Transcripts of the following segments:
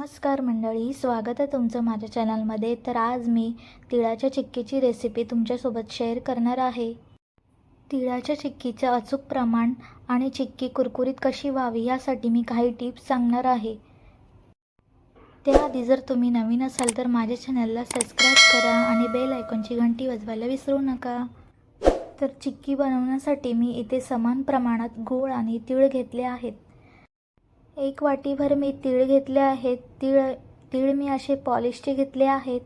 नमस्कार मंडळी स्वागत आहे तुमचं माझ्या चॅनलमध्ये. तर आज मी तिळाच्या चिक्कीची रेसिपी तुमच्यासोबत शेअर करणार आहे. तिळाच्या चिक्कीचं अचूक प्रमाण आणि चिक्की कुरकुरीत कशी व्हावी यासाठी मी काही टिप्स सांगणार आहे. त्याआधी जर तुम्ही नवीन असाल तर माझ्या चॅनलला सबस्क्राईब करा आणि बेल आयकॉनची घंटी वाजवायला विसरू नका. तर चिक्की बनवण्यासाठी मी इथे समान प्रमाणात गूळ आणि तीळ घेतले आहेत. एक वाटीभर मी तीळ घेतले आहेत. तीळ तीळ मी असे पॉलिशचे घेतले आहेत.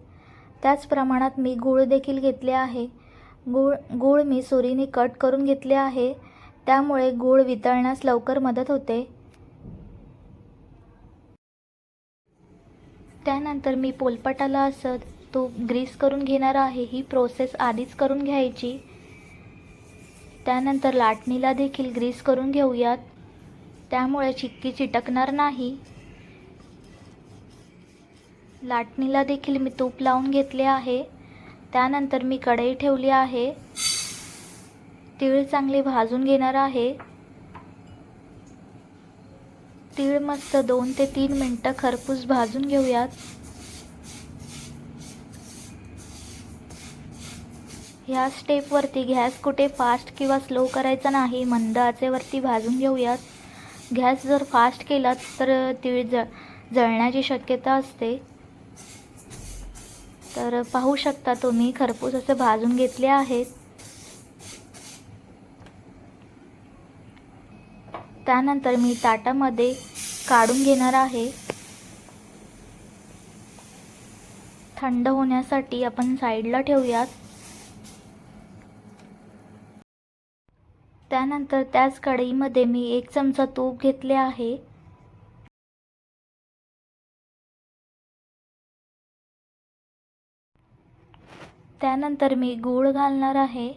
त्याच प्रमाणात मी गूळ देखील घेतले आहे. गूळ गूळ मी सुरीने कट करून घेतले आहे. त्यामुळे गूळ वितळण्यास लवकर मदत होते. त्यानंतर मी पोलपाटाला असं तो ग्रीस करून घेणार आहे. ही प्रोसेस आधीच करून घ्यायची. त्यानंतर लाटणीला देखील ग्रीस करून घेऊयात. त्यामुळे चिक्की चिटकणार नाही. लाटणीला देखील मी तूप लावून घेतले आहे. त्यानंतर मी कढई ठेवली आहे. तीळ चांगले भाजून घेणार आहे. तीळ मस्त दोन ते तीन मिनटं खरपूस भाजून घेऊयात. ह्या स्टेपवरती गॅस कुठे फास्ट किंवा स्लो करायचा नाही. मंद आचेवरती भाजून घेऊयात. गॅस जर फास्ट केला तर तीळ ज जळण्याची शक्यता असते. तर पाहू शकता तुम्ही खरपूस असे भाजून घेतले आहेत. त्यानंतर मी ताटामध्ये काढून घेणार आहे. थंड होण्यासाठी आपण साईडला ठेवूयात. त्यानंतर त्याच कढईमध्ये मी एक चमचा तूप घेतले आहे. त्यानंतर मी गूळ घालणार आहे.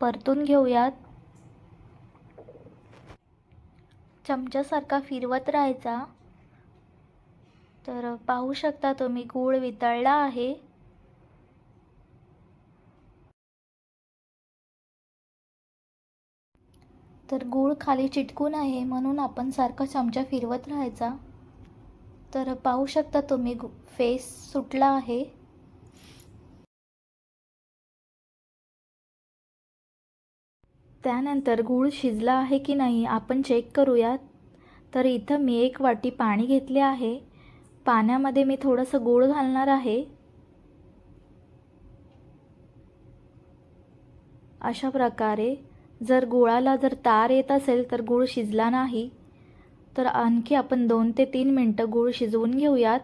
परतून घेऊयात. चमच्यासारखा फिरवत राहायचा. तर पाहू शकता तुम्ही गूळ वितळला आहे. तर गूळ खाली चिटकून आहे म्हणून आपण सारखा चमचा फिरवत राहायचा. तर पाहू शकता तुम्ही गु फेस सुटला आहे. त्यानंतर गूळ शिजला आहे की नाही आपण चेक करूयात. तर इथं मी एक वाटी पाणी घेतले आहे. पाण्यामध्ये मी थोडंसं गूळ घालणार आहे. अशा प्रकारे जर गुळाला जर तार येत असेल तर गूळ शिजला नाही तर आणखी आपण दोन ते तीन मिनटं गूळ शिजवून घेऊयात.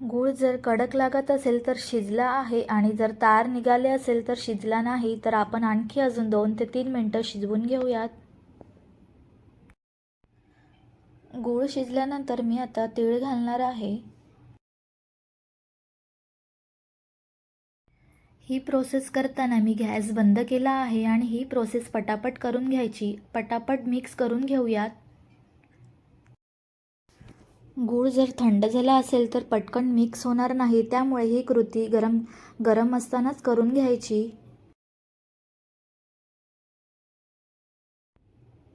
गूळ जर कडक लागत असेल तर शिजला आहे आणि जर तार निघाले असेल तर शिजला नाही तर आपण आणखी अजून दोन ते तीन मिनटं शिजवून घेऊयात. गूळ शिजल्यानंतर मी आता तीळ घालणार आहे. ही प्रोसेस करताना मी गॅस बंद केला आहे आणि ही प्रोसेस पटापट करून घ्यायची. पटापट मिक्स करून घेऊयात. गूळ जर थंड झाला असेल तर पटकन मिक्स होणार नाही त्यामुळे ही कृती गरम गरम असतानाच करून घ्यायची.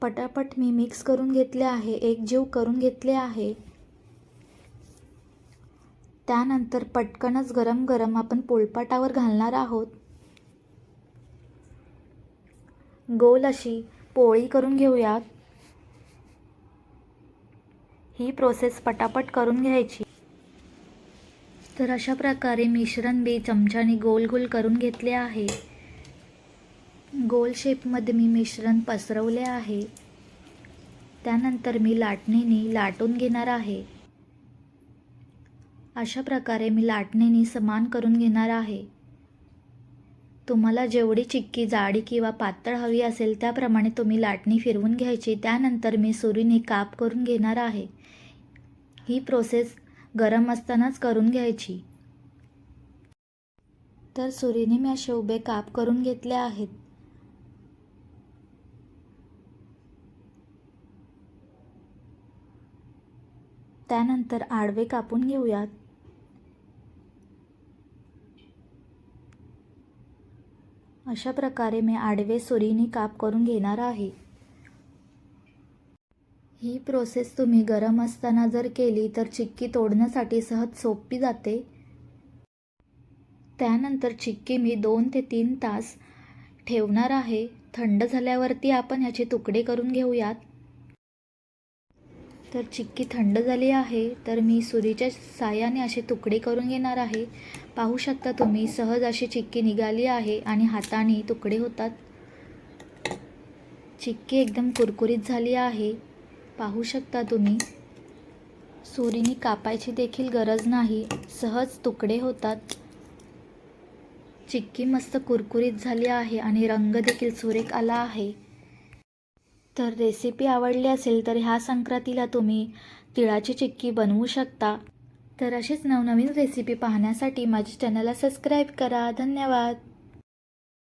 पटापट मी मिक्स करून घेतले आहे एकजीव करून घेतले आहे. त्यानंतर पटकनच गरम गरम आपण पोळपाटावर घालणार आहोत. गोल अशी पोळी करून घेऊयात. ही प्रोसेस पटापट करून घ्यायची. तर अशा प्रकारे मिश्रण बी चमच्याने गोल गोल करून घेतले आहे. गोल शेपमध्ये मी मिश्रण पसरवले आहे. त्यानंतर मी लाटणीने लाटून घेणार आहे. अशा प्रकारे मी लाटणीने समान करून घेणार आहे. तुम्हाला जेवढी चिक्की जाडी किंवा पातळ हवी असेल त्याप्रमाणे तुम्ही लाटणी फिरवून घ्यायची. त्यानंतर मी सुरीने काप करून घेणार आहे. ही प्रोसेस गरम असतानाच करून घ्यायची. तर सुरीने मी असे उभे काप करून घेतले आहेत. त्यानंतर आडवे कापून घेऊयात. अशा प्रकारे मी आडवे सुरीने काप करून घेणार आहे. ही प्रोसेस तुम्ही गरम असताना जर केली तर चिक्की तोडण्यासाठी सहज सोपी जाते. त्यानंतर चिक्की मी दोन ते तीन तास ठेवणार आहे. थंड झाल्यावरती आपण ह्याचे तुकडे करून घेऊयात. तर चिक्की थंड झाली आहे तर मी सुरीच्या साहाय्याने असे तुकडे करून घेणार आहे. पाहू शकता तुम्ही सहज अशी चिक्की निघाली आहे आणि हाताने तुकडे होतात. चिक्की एकदम कुरकुरीत झाली आहे. पाहू शकता तुम्ही सुरीने कापायची देखील गरज नाही सहज तुकडे होतात. चिक्की मस्त कुरकुरीत झाली आहे आणि रंग देखील सुरेख आला आहे. तर रेसिपी आवडली असेल तर ह्या संक्रांतीला तुम्ही तिळाची चिक्की बनवू शकता. तर अशीच नवनवीन रेसिपी पाहण्यासाठी माझ्या चॅनलला सबस्क्राईब करा. धन्यवाद.